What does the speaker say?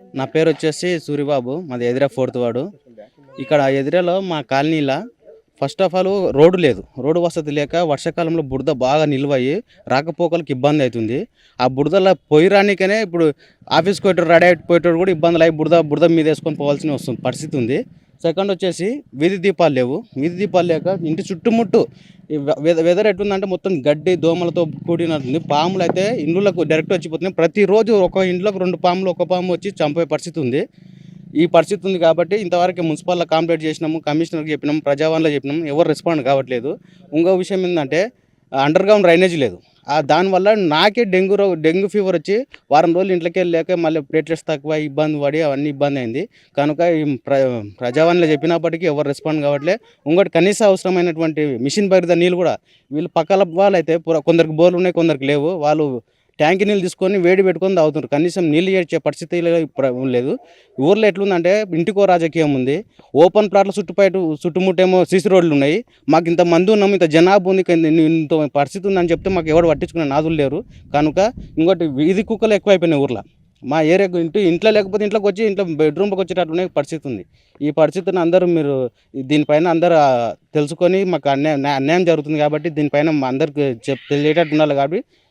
నా పేరు వచ్చేసి సూరిబాబు మాది ఎదిరే ఫోర్త్ వాడు ఇక్కడ ఎదిరేలో మా కాలనీలో ఫస్ట్ ఆఫ్ ఆల్ రోడ్డు లేదు. రోడ్డు వసతి లేక వర్షాకాలంలో బురద బాగా నిల్వయ్యి రాకపోకలకు ఇబ్బంది అవుతుంది. ఆ బురదలో పోయి రానికనే ఇప్పుడు ఆఫీస్కి పోయేటోడు రెడీ అయిపోయేటోడు కూడా ఇబ్బందులు అయ్యి బురద బురద మీద వేసుకొని పోవాల్సిన వస్తుంది పరిస్థితి ఉంది. సెకండ్ వచ్చేసి వీధి దీపాలు లేవు. వీధి దీపాలు లేక ఇంటి చుట్టుముట్టు ఈ వెదర్ ఎట్లుందంటే మొత్తం గడ్డి దోమలతో కూడినట్టుంది పాములు అయితే ఇండ్లకు డైరెక్ట్ వచ్చిపోతున్నాయి. ప్రతిరోజు ఒక ఇంట్లోకి రెండు పాములు ఒక పాము వచ్చి చంపే పరిస్థితి ఉంది. ఈ పరిస్థితి ఉంది కాబట్టి ఇంతవరకు మున్సిపాల్లో కంప్లైంట్ చేసినాము కమిషనర్కి చెప్పినాము ప్రజావాణిలో చెప్పినాము. ఎవరు రెస్పాండ్ కావట్లేదు. ఇంకో విషయం ఏంటంటే అండర్ గ్రౌండ్ డ్రైనేజ్ లేదు. దానివల్ల నాకే డెంగ్యూ రో డెంగ్యూ ఫీవర్ వచ్చి వారం రోజులు ఇంట్లోకి వెళ్ళలేక మళ్ళీ ప్లేట్లెట్స్ తక్కువ ఇబ్బంది పడి అవన్నీ ఇబ్బంది అయింది. కనుక ప్ర ప్రజావాణిలో చెప్పినప్పటికీ ఎవరు రెస్పాండ్ కావట్లే. ఇంకోటి కనీస అవసరమైనటువంటి మిషన్ భరిత నీళ్ళు కూడా వీళ్ళు పక్కల వాళ్ళు అయితే కొందరికి బోర్లు ఉన్నాయి కొందరికి లేవు. వాళ్ళు ట్యాంక్ నీళ్ళు తీసుకొని వేడి పెట్టుకొని తాగుతున్నారు కనీసం నీళ్ళు చేర్చే పరిస్థితి లేదు. ఊర్లో ఎట్లుందంటే ఇంటికో రాజకీయం ఉంది. ఓపెన్ ప్లాట్ల చుట్టుపైట చుట్టుముట్టేమో సీసీ రోడ్లు ఉన్నాయి. మాకు ఇంత మంది ఉన్నాము ఇంత జనాభా ఉంది ఇంత- పరిస్థితి ఉందని చెప్తే మాకు ఎవరు పట్టించుకునే నాదులు లేరు. కనుక ఇంకోటి వీధి కుక్కలు ఎక్కువైపోయినాయి ఊర్లో. మా ఏరియా ఇంటి ఇంట్లో లేకపోతే ఇంట్లోకి వచ్చి ఇంట్లో బెడ్రూమ్కి వచ్చేటట్లునే పరిస్థితి ఉంది. ఈ పరిస్థితిని అందరూ మీరు దీనిపైన అందరూ తెలుసుకొని మాకు అన్యాయం అన్యాయం జరుగుతుంది కాబట్టి దీనిపైన మా అందరికి చెప్ తెలియటట్టు ఉండాలి కాబట్టి